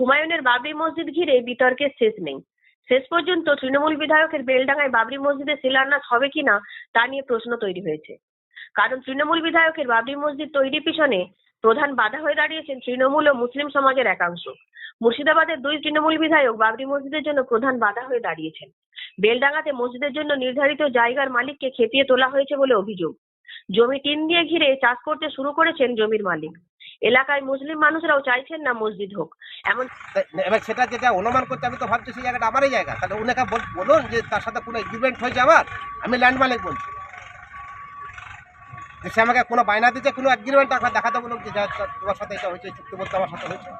হুমায়ুনের বাবরি মসজিদ ঘিরে বিতর্কের শেষ নেই। শেষ পর্যন্ত তৃণমূল বিধায়কের বেলডাঙ্গায় বাবরি মসজিদের শিলান্যাস হবে কিনা তা নিয়ে প্রশ্ন তৈরি হয়েছে। কারণ তৃণমূল বিধায়কের বাবরি মসজিদ তৈরির পিছনে প্রধান বাধা হয়ে দাঁড়িয়েছেন তৃণমূল ও মুসলিম সমাজের একাংশ। মুর্শিদাবাদের দুই তৃণমূল বিধায়ক বাবরি মসজিদের জন্য প্রধান বাধা হয়ে দাঁড়িয়েছেন। বেলডাঙ্গাতে মসজিদের জন্য নির্ধারিত জায়গার মালিককে খেপিয়ে তোলা হয়েছে বলে অভিযোগ। জমি টিন দিয়ে ঘিরে চাষ করতে শুরু করেছেন জমির মালিক। এলাকায় মুসলিম মানুষরাও চাইছেন না মসজিদ হোক। এমন এবার সেটা যেটা অনুমান করতে আমি তো ভাবছি সেই জায়গাটা আমারই জায়গা। তাহলে ওনাকে বল- বলুন যে তার সাথে কোনো এগ্রিমেন্ট হয়েছে আমার? আমি ল্যান্ড মালিক বলছি। যে সে আমাকে কোনো বায়না দিতে কোনো এগ্রিমেন্ট আপনার দেখাতে বলুন যে তোমার সাথে এটা হয়েছে চুক্তিবদ্ধ আমার সাথে হয়েছে।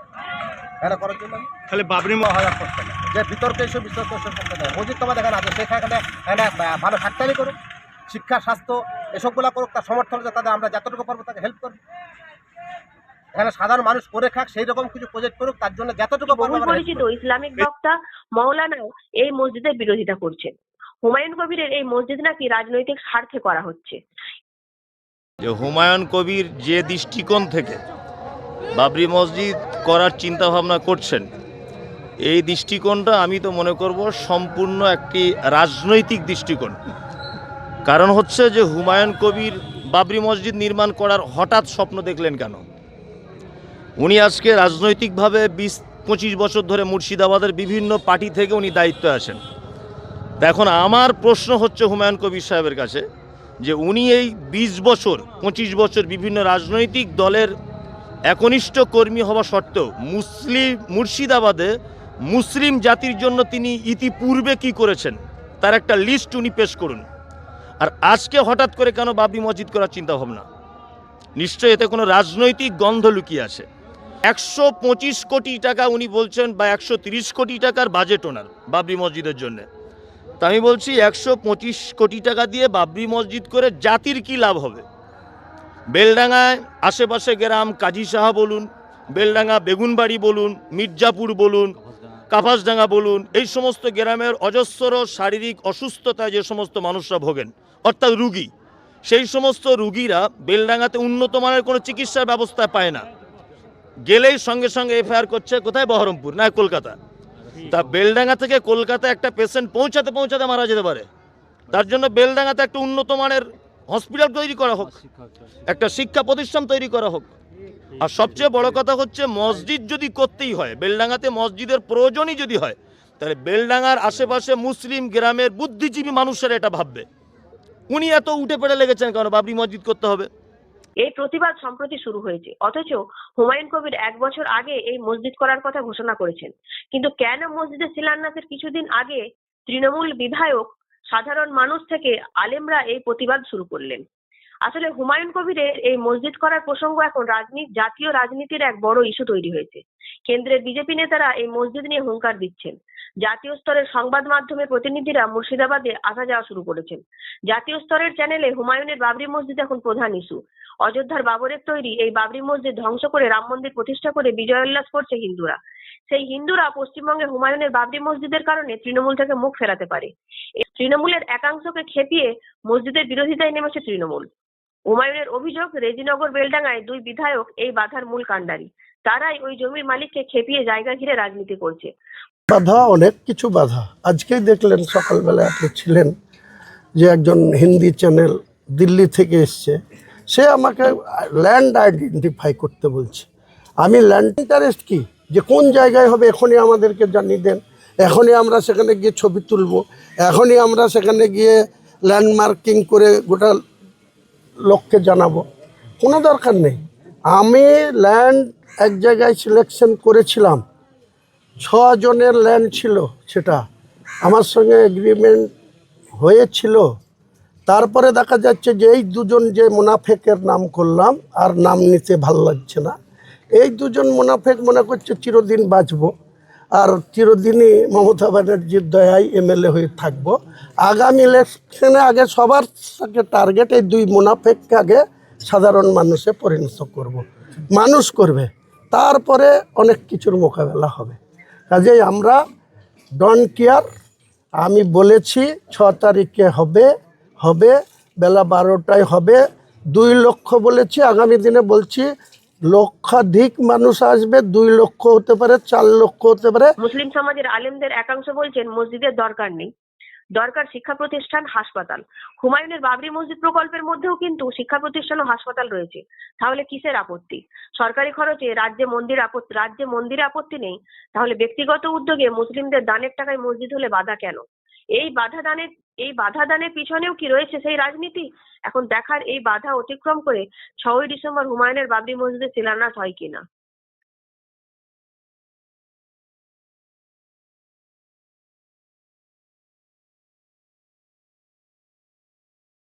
এটা করার জন্য। তাহলে বাবরি হাজার করতে না। যে বিতর্কে এসে বিতর্ক এসে করতে দেয় মসজিদ তোমার দেখেন আছে সেখানে একটা ভালো ফ্যাক্টরি করুক। শিক্ষা স্বাস্থ্য এসবগুলো করুক তার সমর্থন তাদের আমরা যতটুকু পারব তাকে হেল্প করব। এখানে সাধারণ মানুষ করে খাক সেই রকম কিছু প্রজেক্ট করুক তার জন্য যতটুকু পরিচিত ইসলামিক বক্তা মৌলানাও এই মসজিদের বিরোধিতা করছেন। হুমায়ুন কবিরের এই মসজিদ নাকি রাজনৈতিক স্বার্থে করা হচ্ছে। যে হুমায়ুন কবির যে দৃষ্টিকোণ থেকে বাবরি মসজিদ করার চিন্তা ভাবনা করছেন এই দৃষ্টিকোণটা আমি তো মনে করব সম্পূর্ণ একটি রাজনৈতিক দৃষ্টিকোণ। কারণ হচ্ছে যে হুমায়ুন কবির বাবরি মসজিদ নির্মাণ করার হঠাৎ স্বপ্ন দেখলেন কেন? উনি আজকে রাজনৈতিকভাবে বিশ, পঁচিশ বছর ধরে মুর্শিদাবাদের বিভিন্ন পার্টি থেকে উনি দায়িত্বে আছেন তা এখন আমার প্রশ্ন হচ্ছে হুমায়ুন কবির সাহেবের কাছে যে উনি এই বিশ বছর, পঁচিশ বছর বিভিন্ন রাজনৈতিক দলের একনিষ্ঠ কর্মী হওয়া সত্ত্বেও মুসলিম, মুর্শিদাবাদে মুসলিম জাতির জন্য তিনি ইতিপূর্বে কি করেছেন, তার একটা লিস্ট উনি পেশ করুন। আর আজকে হঠাৎ করে কেন বাবরি মসজিদ করার চিন্তা ভাবনা নিশ্চয়ই এতে কোনো রাজনৈতিক গন্ধ লুকিয়ে আছে। একশো পঁচিশ কোটি টাকা উনি বলছেন বা একশো তিরিশ কোটি টাকার বাজেট ওনার বাবরি মসজিদের জন্যে। তা আমি বলছি একশো পঁচিশ কোটি টাকা দিয়ে বাবরি মসজিদ করে জাতির কি লাভ হবে? বেলডাঙ্গায় আশেপাশে গ্রাম কাজী সাহা বলুন, বেলডাঙ্গা বেগুনবাড়ি বলুন, মির্জাপুর বলুন, কাপাসডাঙ্গা বলুন, এই সমস্ত গ্রামের অজস্র শারীরিক অসুস্থতায় যে সমস্ত মানুষরা ভোগেন, অর্থাৎ রুগী, সেই সমস্ত রুগীরা বেলডাঙ্গাতে উন্নত মানের কোনো চিকিৎসার ব্যবস্থা পায় না। গেলেই সঙ্গে সঙ্গে এফআইআর করছে, কোথায়? বহরমপুর, না কলকাতা। তা বেলডাঙ্গা থেকে কলকাতা একটা পেশেন্ট পৌঁছাতে পৌঁছাতে মারা যেতে পারে। তার জন্য বেলডাঙ্গাতে একটা উন্নত মানের হসপিটাল তৈরি করা হোক, একটা শিক্ষা প্রতিষ্ঠান তৈরি করা হোক। আর সবচেয়ে বড় কথা হচ্ছে, মসজিদ যদি করতেই হয়, বেলডাঙ্গাতে মসজিদের প্রয়োজনই যদি হয়, তাহলে বেলডাঙ্গার আশেপাশে মুসলিম গ্রামের বুদ্ধিজীবী মানুষেরা এটা ভাববে। উনি এত উঠে পড়ে লেগেছেন কারণ বাবরি মসজিদ করতে হবে। এই প্রতিবাদ সম্প্রতি শুরু হয়েছে। অথচ হুমায়ুন কবির এক বছর আগে এই মসজিদ করার কথা ঘোষণা করেছেন। কিন্তু কেন মসজিদের শিলান্যাসের কিছুদিন আগে তৃণমূল বিধায়ক, সাধারণ মানুষ থেকে আলেমরা এই প্রতিবাদ শুরু করলেন? আসলে হুমায়ুন কবিরের এই মসজিদ করার প্রসঙ্গ এখন রাজনীতি জাতীয় রাজনীতির এক বড় ইস্যু তৈরি হয়েছে। কেন্দ্রের বিজেপি নেতারা এই মসজিদ নিয়ে হুঙ্কার দিচ্ছেন। জাতীয় স্তরের সংবাদ মাধ্যমে প্রতিনিধিরা মুর্শিদাবাদে আসা যাওয়া শুরু করেছেন। জাতীয় স্তরের চ্যানেলে হুমায়ুনের বাবরি মসজিদ এখন প্রধান ইস্যু। অযোধ্যার বাবরের তৈরি এই বাবরি মসজিদ ধ্বংস করে রাম মন্দির প্রতিষ্ঠা করে বিজয় উল্লাস করছে হিন্দুরা। সেই হিন্দুরা পশ্চিমবঙ্গে হুমায়ুনের বাবরি মসজিদের কারণে তৃণমূল থেকে মুখ ফেরাতে পারে। তৃণমূলের একাংশকে খেপিয়ে মসজিদের বিরোধিতায় নেমেছে তৃণমূল। হুমায়ুনের অভিযোগ, রেজিনগর বেলডাঙ্গায় দুই বিধায়ক এই বাধার মূল কাণ্ডারি। তারাই ওই জমির মালিককে খেপিয়ে জায়গা ঘিরে রাজনীতি করছে। বাধা, অনেক কিছু বাধা। আজকেই দেখলেন সকালবেলা আপনি ছিলেন যে একজন হিন্দি চ্যানেল দিল্লি থেকে এসছে। সে আমাকে ল্যান্ড আইডেন্টিফাই করতে বলছে। আমি ল্যান্ড ইন্টারেস্ট কি? যে কোন জায়গায় হবে, এখনই আমাদেরকে জানিয়ে দেন। এখনই আমরা সেখানে গিয়ে ছবি তুলব। এখনই আমরা সেখানে গিয়ে ল্যান্ডমার্কিং করে গোটা লোককে জানাব। কোনো দরকার নেই। আমি ল্যান্ড এক জায়গায় সিলেকশন করেছিলাম। ছজনের ল্যান্ড ছিল সেটা। আমার সঙ্গে এগ্রিমেন্ট হয়েছিল। তারপরে দেখা যাচ্ছে যে এই দুজন যে মুনাফেকের নাম করলাম, আর নাম নিতে ভালো লাগছে না। এই দুজন মুনাফেক মনে করছে চিরদিন বাঁচব, আর চিরদিনই মমতা ব্যানার্জির দয়ায় এমএলএ হয়ে থাকব। আগামী ইলেকশনে আগে সবার থেকে টার্গেট এই দুই মুনাফেককে আগে সাধারণ মানুষে পরিণত করব। মানুষ করবে, তারপরে অনেক কিছুর মোকাবেলা হবে। কাজেই আমরা ডন কেয়ার আমি বলেছি ছ তারিখে হবে হবে, বেলা বারোটায় হবে। দুই লক্ষ বলেছি, আগামী দিনে বলছি, লক্ষাধিক মানুষ আসবে, দুই লক্ষ হতে পারে, চার লক্ষ হতে পারে। মুসলিম সমাজের আলেমদের একাংশ বলছেন, মসজিদের দরকার নেই। দরকার শিক্ষা প্রতিষ্ঠান, হাসপাতাল। হুমায়ুনের বাবরি মসজিদ প্রকল্পের মধ্যেও কিন্তু শিক্ষা প্রতিষ্ঠান ও হাসপাতাল রয়েছে। তাহলে কিসের আপত্তি? সরকারি খরচে রাজ্যে মন্দির আপত্তি, রাজ্যে মন্দিরে আপত্তি নেই। তাহলে ব্যক্তিগত উদ্যোগে মুসলিমদের দানের টাকায় মসজিদ হলে বাধা কেন? এই বাধা দানের, এই বাধা দানের পিছনেও কি রয়েছে সেই রাজনীতি? এখন দেখার এই বাধা অতিক্রম করে ছয়ই ডিসেম্বর হুমায়ুনের বাবরি মসজিদের শিলান্যাস হয় কিনা?